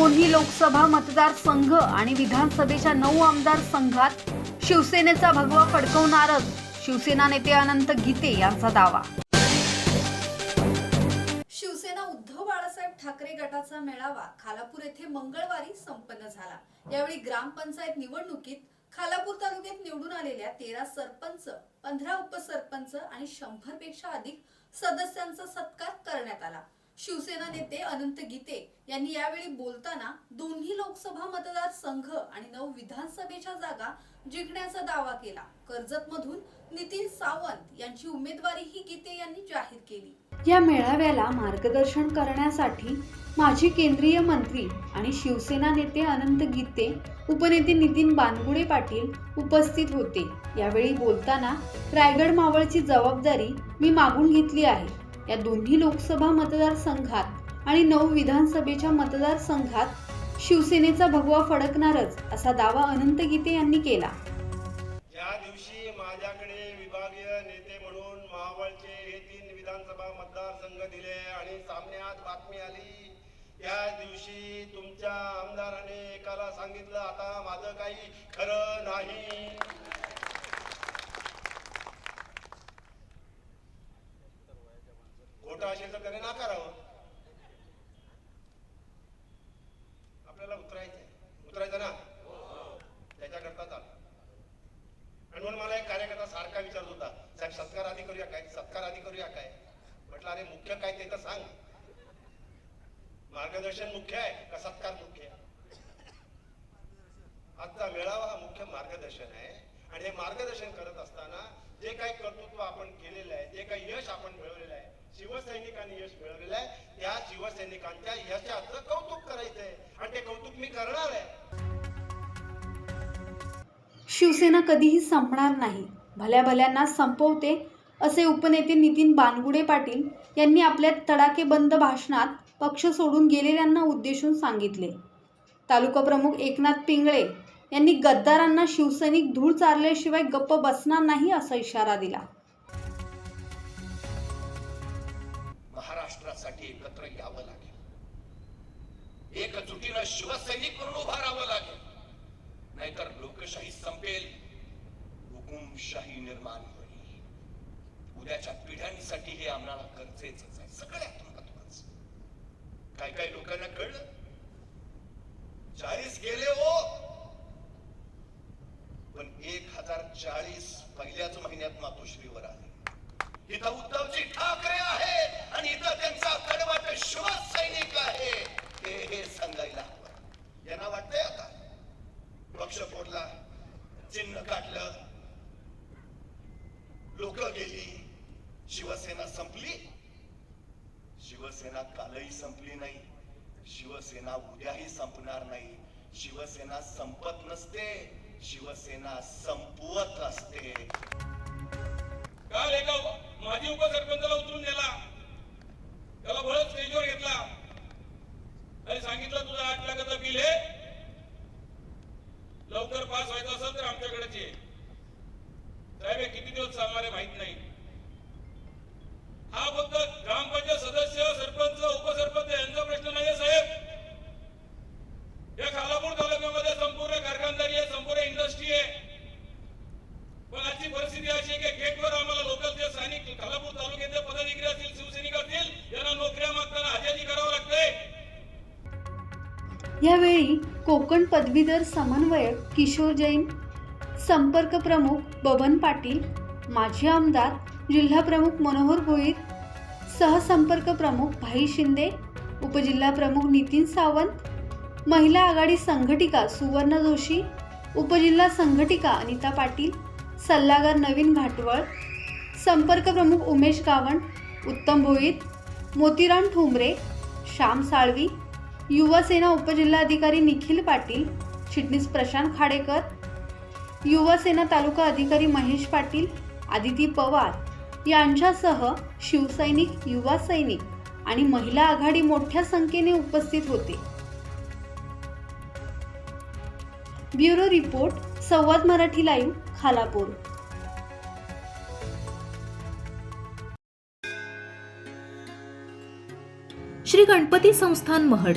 दोन्ही लोकसभा मतदारसंघ आणि विधानसभेच्या नऊ आमदार संघात शिवसेनेचा भगवा फडकवणारच शिवसेना नेते अनंत गीते यांचा दावा. शिवसेना उद्धव बाळासाहेब ठाकरे गटाचा मेळावा खालापूर येथे मंगळवारी संपन्न झाला. यावेळी ग्रामपंचायत निवडणुकीत खालापूर तालुक्यात निवडून आलेल्या तेरा सरपंच पंधरा उपसरपंच आणि शंभरपेक्षा अधिक सदस्यांचा सत्कार करण्यात आला. शिवसेना नेते अनंत गीते यांनी यावेळी बोलताना दोन्ही लोकसभा मतदारसंघ आणि नऊ विधानसभेच्या जागा जिंकण्याचा दावा केला. कर्जत मधून नितीन सावंत यांची उमेदवारीही गीते यांनी जाहीर केली. या मेळाव्याला मार्गदर्शन करण्यासाठी माजी केंद्रीय मंत्री आणि शिवसेना नेते अनंत गीते उपनेते नितीन बानगुडे पाटील उपस्थित होते. यावेळी बोलताना रायगड मावळची जबाबदारी मी मागून घेतली आहे. या दोन्ही लोकसभा मतदारसंघात आणि नऊ विधानसभेच्या मतदारसंघात शिवसेनेचा भगवा फडकणारच असा दावा अनंत गीते यांनी केला. या दिवशी माझ्याकडे विभागीय नेते म्हणून महाबळचे हे तीन विधानसभा मतदारसंघ दिले आणि सामन्यात बातमी आली. त्या दिवशी तुमच्या आमदाराने एकाला सांगितलं आता माझं काही खरं नाही. खोटं असेल तर त्याने नाकारावं. मुख्य काय ते तर सांग. मार्गदर्शन मुख्य आहे का सत्कार मुख्य आहे? आजचा मेळावा हा मुख्य मार्गदर्शन आहे. आणि हे मार्गदर्शन करत असताना जे काही कर्तृत्व आपण केलेलं आहे जे काही यश आपण मिळवलेलं आहे शिवसैनिकांनी यश मिळवलेलं आहे त्या शिवसैनिकांच्या यशाचं कौतुक करायचंय. आणि ते कौतुक मी करणार आहे. शिवसेना कधीही संपणार नाही. भल्या भल्यांना संपवते असे उपनेते नितीन बानगुडे पाटील यांनी आपल्या तडाखेबंद भाषणात पक्ष सोडून गेलेल्यांना उद्देशून सांगितले. तालुका प्रमुख एकनाथ पिंगळे यांनी गद्दारांना शिवसैनिक धूळ चारल्याशिवाय गप्प बसणार नाही असा इशारा दिला. महाराष्ट्रासाठी एकत्र यावं लागेल. एकजुटीनं शिवसैनिक म्हणून उभा राहावं लागेल. नाहीतर लोकशाही संपेल. हुकुमशाही निर्माण होईल. उद्याच्या पिढ्यांसाठी हे आम्हाला गरजेचंच आहे. सगळ्या महत्वाचं. काय काय लोकांना कळलं? चाळीस गेले हो. पण एक हजार चाळीस पहिल्याच महिन्यात मातोश्रीवर आले. इथं उद्धवजी ठाकरे आहेत आणि इथं त्यांचा कडवाट शिवसैनिक आहे. ते हे सांगायला हवं. यांना वाटतंय आता? पक्ष फोडला चिन्ह काढलं. लोक गेली. शिवसेना संपली? शिवसेना कालही संपली नाही. शिवसेना उद्याही संपणार नाही. शिवसेना संपत नसते. शिवसेना संपवत असते. काल एका माजी उपसरपंचाला उचलून नेला. त्याला बळच स्टेजवर घेतला. आणि सांगितलं तुझं आठ लाखाचं बिल आहे. लवकर पास व्हायचं असेल तर आमच्याकडेच. ये साहेब किती दिवस चालणार आहे माहीत नाही. यावेळी कोकण पदवीधर समन्वयक किशोर जैन संपर्क प्रमुख बबन पाटील माजी आमदार जिल्हा प्रमुख मनोहर भोईर सहसंपर्क प्रमुख भाई शिंदे उपजिल्हा प्रमुख नितीन सावंत महिला आघाडी संघटिका सुवर्ण जोशी उपजिल्हा संघटिका अनिता पाटील सल्लागार नवीन घाटवळ संपर्क प्रमुख उमेश गावण उत्तम भोईर मोतीराम ठोंबरे श्याम साळवी युवासेना उपजिल्हाधिकारी निखिल पाटील चिटणीस प्रशांत खाडेकर युवासेना तालुका अधिकारी महेश पाटील आदिती पवार यांच्यासह शिवसैनिक युवा सैनिक आणि महिला आघाडी मोठ्या संख्येने उपस्थित होते. Bureau report Samvad Marathi live Khalapur. Shri Ganpati संस्थान महड